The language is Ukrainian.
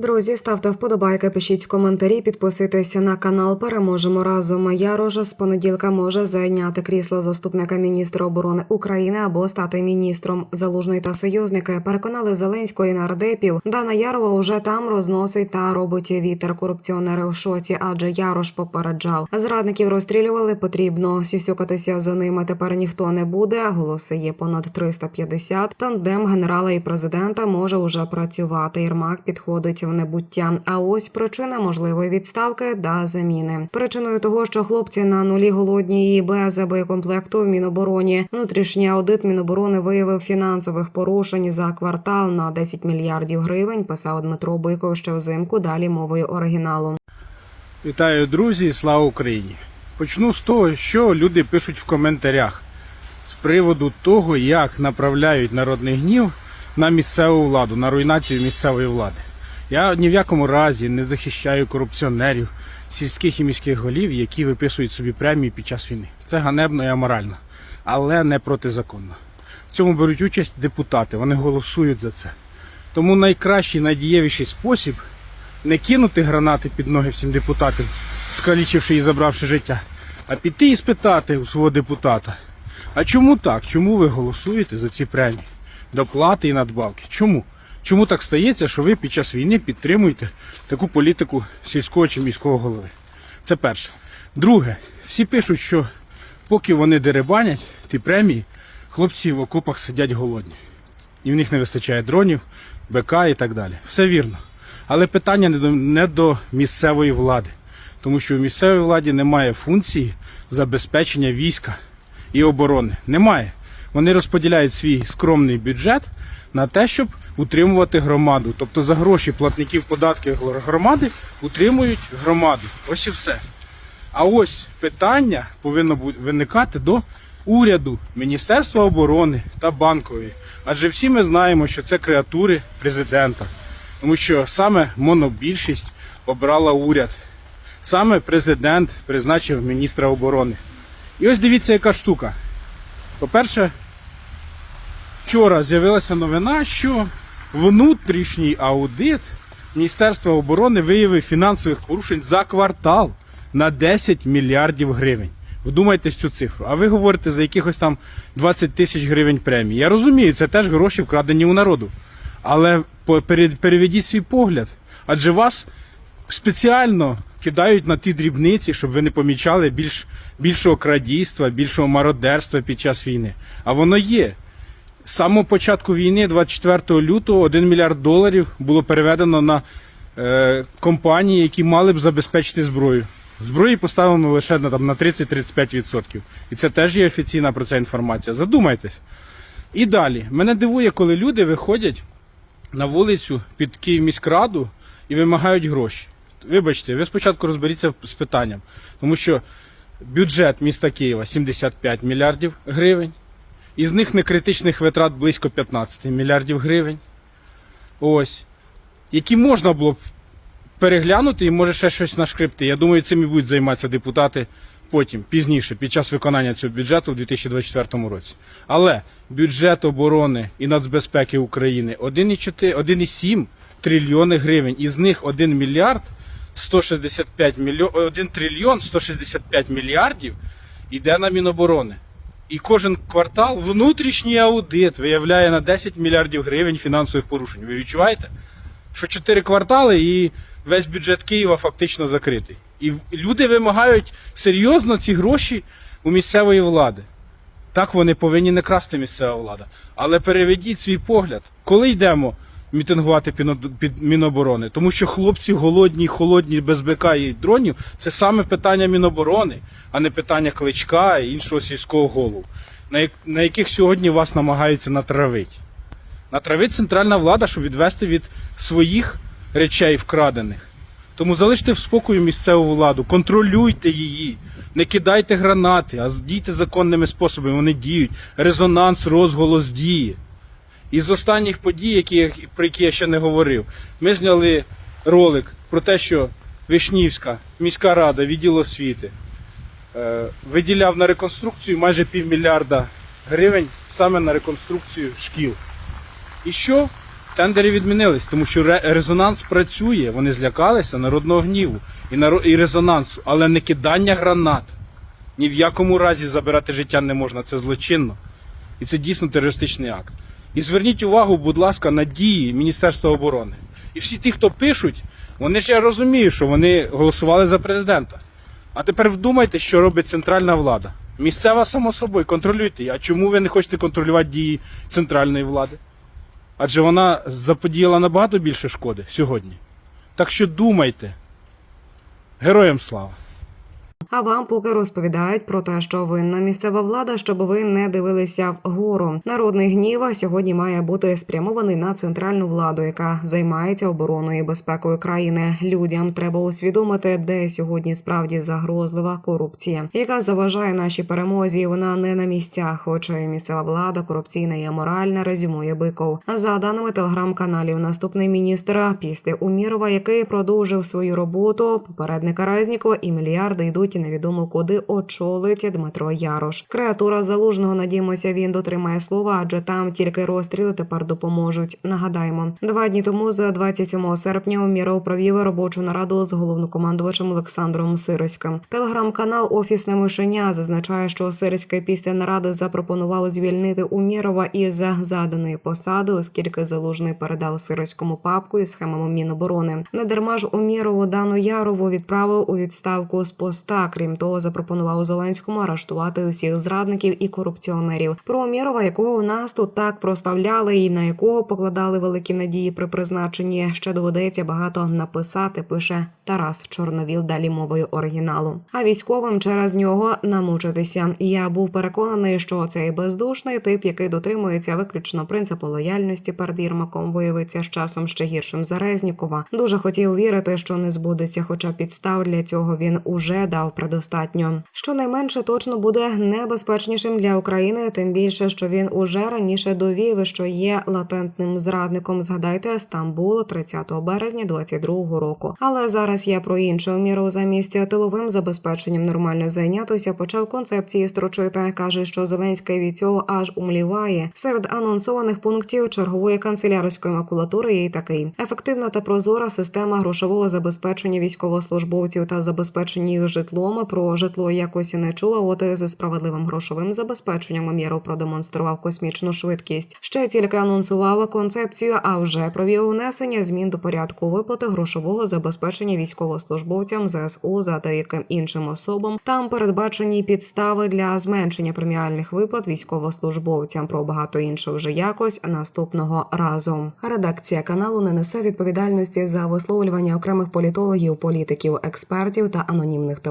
Друзі, ставте вподобайки, пишіть коментарі, підписуйтеся на канал. Переможемо разом. Ярожа з понеділка може зайняти крісло заступника міністра оборони України або стати міністром. Залужний та союзники переконали Зеленського і нардепів. Дана Ярова уже там розносить та робить вітер. Корупціонери в шоці, адже Ярош попереджав. Зрадників розстрілювали. Потрібно сюсюкатися за ними. Тепер ніхто не буде. Голоси є понад 350. Тандем генерала і президента може уже працювати. Єрмак підходить в небуття. А ось причина можливої відставки да заміни. Причиною того, що хлопці на нулі голодні і без боєкомплекту в Мінобороні. Внутрішній аудит Міноборони виявив фінансових порушень за квартал на 10 мільярдів гривень. Писав Дмитро Биков ще взимку. Далі мовою оригіналу. Вітаю, друзі, слава Україні! Почну з того, що люди пишуть в коментарях з приводу того, як направляють народний гнів на місцеву владу, на руйнацію місцевої влади. Я ні в якому разі не захищаю корупціонерів, сільських і міських голів, які виписують собі премії під час війни. Це ганебно і аморально, але не протизаконно. В цьому беруть участь депутати, вони голосують за це. Тому найкращий, найдієвіший спосіб не кинути гранати під ноги всім депутатам, скалічивши і забравши життя, а піти і спитати у свого депутата, а чому так? Чому ви голосуєте за ці премії, доплати і надбавки? Чому? Чому так стається, що ви під час війни підтримуєте таку політику сільського чи міського голови? Це перше. Друге, всі пишуть, що поки вони деребанять ті премії, хлопці в окопах сидять голодні. І в них не вистачає дронів, БК і так далі. Все вірно. Але питання не до, не до місцевої влади, тому що в місцевій владі немає функції забезпечення війська і оборони. Немає. Вони розподіляють свій скромний бюджет на те, щоб утримувати громаду. Тобто за гроші платників податків громади утримують громаду. Ось і все. А ось питання повинно виникати до уряду, Міністерства оборони та банкової. Адже всі ми знаємо, що це креатури президента. Тому що саме монобільшість обрала уряд. Саме президент призначив міністра оборони. І ось дивіться, яка штука. По-перше, вчора з'явилася новина, що внутрішній аудит Міністерства оборони виявив фінансових порушень за квартал на 10 мільярдів гривень. Вдумайтесь цю цифру. А ви говорите за якихось там 20 тисяч гривень премії. Я розумію, це теж гроші вкрадені у народу. Але переведіть свій погляд. Адже вас спеціально кидають на ті дрібниці, щоб ви не помічали більш, більшого крадійства, більшого мародерства під час війни. А воно є. З самого початку війни, 24 лютого, 1 мільярд доларів було переведено на е, компанії, які мали б забезпечити зброю. Зброї поставлено лише на, там, на 30-35%. І це теж є офіційна про це інформація. Задумайтесь. І далі. Мене дивує, коли люди виходять на вулицю під Київміськраду і вимагають гроші. Вибачте, ви спочатку розберіться з питанням, тому що бюджет міста Києва 75 мільярдів гривень, із них некритичних витрат близько 15 мільярдів гривень. Ось. Які можна було б переглянути і може ще щось нашкрипти. Я думаю, цим і будуть займатися депутати потім, пізніше, під час виконання цього бюджету у 2024 році. Але бюджет оборони і нацбезпеки України 1,7 трильйони гривень, із них 1 мільярд 165 мільйон, 1 трильйон 165 мільярдів йде на Міноборони. І кожен квартал внутрішній аудит виявляє на 10 мільярдів гривень фінансових порушень. Ви відчуваєте? Що 4 квартали і весь бюджет Києва фактично закритий. І люди вимагають серйозно ці гроші у місцевої влади. Так вони повинні не красти місцева влада. Але переведіть свій погляд, коли йдемо мітингувати під, Міноборони, тому що хлопці голодні, холодні, без БК і дронів це саме питання Міноборони, а не питання кличка і іншого сільського голову, на яких сьогодні вас намагаються натравити. Натравить центральна влада, щоб відвести від своїх речей вкрадених. Тому залиште в спокою місцеву владу, контролюйте її, не кидайте гранати, а дійте законними способами. Вони діють. Резонанс, розголос діє. Із останніх подій, які, про які я ще не говорив, ми зняли ролик про те, що Вишнівська міська рада, відділ освіти, е, виділяв на реконструкцію майже півмільярда гривень саме на реконструкцію шкіл. І що? тендери відмінились, тому що ре- резонанс працює. Вони злякалися народного гніву і, і резонансу, але не кидання гранат. Ні в якому разі забирати життя не можна, це злочинно. І це дійсно терористичний акт. І зверніть увагу, будь ласка, на дії Міністерства оборони. І всі ті, хто пишуть, вони ж я розумію, що вони голосували за президента. А тепер вдумайте, що робить центральна влада. Місцева, само собою, контролюйте. А чому ви не хочете контролювати дії центральної влади? Адже вона заподіяла набагато більше шкоди сьогодні. Так що думайте. Героям слава! А вам поки розповідають про те, що винна місцева влада, щоб ви не дивилися вгору. Народний гнів сьогодні має бути спрямований на центральну владу, яка займається обороною і безпекою країни. Людям треба усвідомити, де сьогодні справді загрозлива корупція, яка заважає нашій перемозі. Вона не на місцях, хоча і місцева влада корупційна і аморальна, резюмує Биков. За даними телеграм-каналів, наступний міністр після Умірова, який продовжив свою роботу, попередника Резнікова і мільярди йдуть невідомо куди очолить Дмитро Ярош. Креатура залужного надіємося, він дотримає слова, адже там тільки розстріли тепер допоможуть. Нагадаємо, два дні тому, з 27 серпня, Уміров провів робочу нараду з головнокомандувачем Олександром Сироським. Телеграм-канал Офісне мишеня зазначає, що Сироський після наради запропонував звільнити Умірова із заданої посади, оскільки залужний передав Сироському папку із схемами Міноборони. Не дарма ж Умірову Дану Ярову відправив у відставку з поста. Крім того, запропонував Зеленському арештувати усіх зрадників і корупціонерів. Про Умірова, якого в нас тут так проставляли, і на якого покладали великі надії при призначенні, ще доведеться багато написати. Пише Тарас Чорновіл далі мовою оригіналу. А військовим через нього намучитися. Я був переконаний, що цей бездушний тип, який дотримується виключно принципу лояльності перед Єрмаком, виявиться з часом ще гіршим за Резнікова. Дуже хотів вірити, що не збудеться, хоча підстав для цього він уже дав предостатньо. Щонайменше точно буде небезпечнішим для України, тим більше, що він уже раніше довів, що є латентним зрадником. Згадайте Стамбул 30 березня 22 року. Але зараз я про іншу міру замість тиловим забезпеченням нормально зайнятися, почав концепції строчити. каже, що Зеленський від цього аж умліває. Серед анонсованих пунктів чергової канцелярської макулатури є й такий ефективна та прозора система грошового забезпечення військовослужбовців та забезпечення їх житлом. Про житло якось і не чув, а от з справедливим грошовим забезпеченням Міров продемонстрував космічну швидкість. Ще тільки анонсував концепцію, а вже провів внесення змін до порядку виплати грошового забезпечення військовослужбовцям ЗСУ за деяким іншим особам. Там передбачені підстави для зменшення преміальних виплат військовослужбовцям. Про багато іншого вже якось наступного разу. Редакція каналу не несе відповідальності за висловлювання окремих політологів, політиків, експертів та анонімних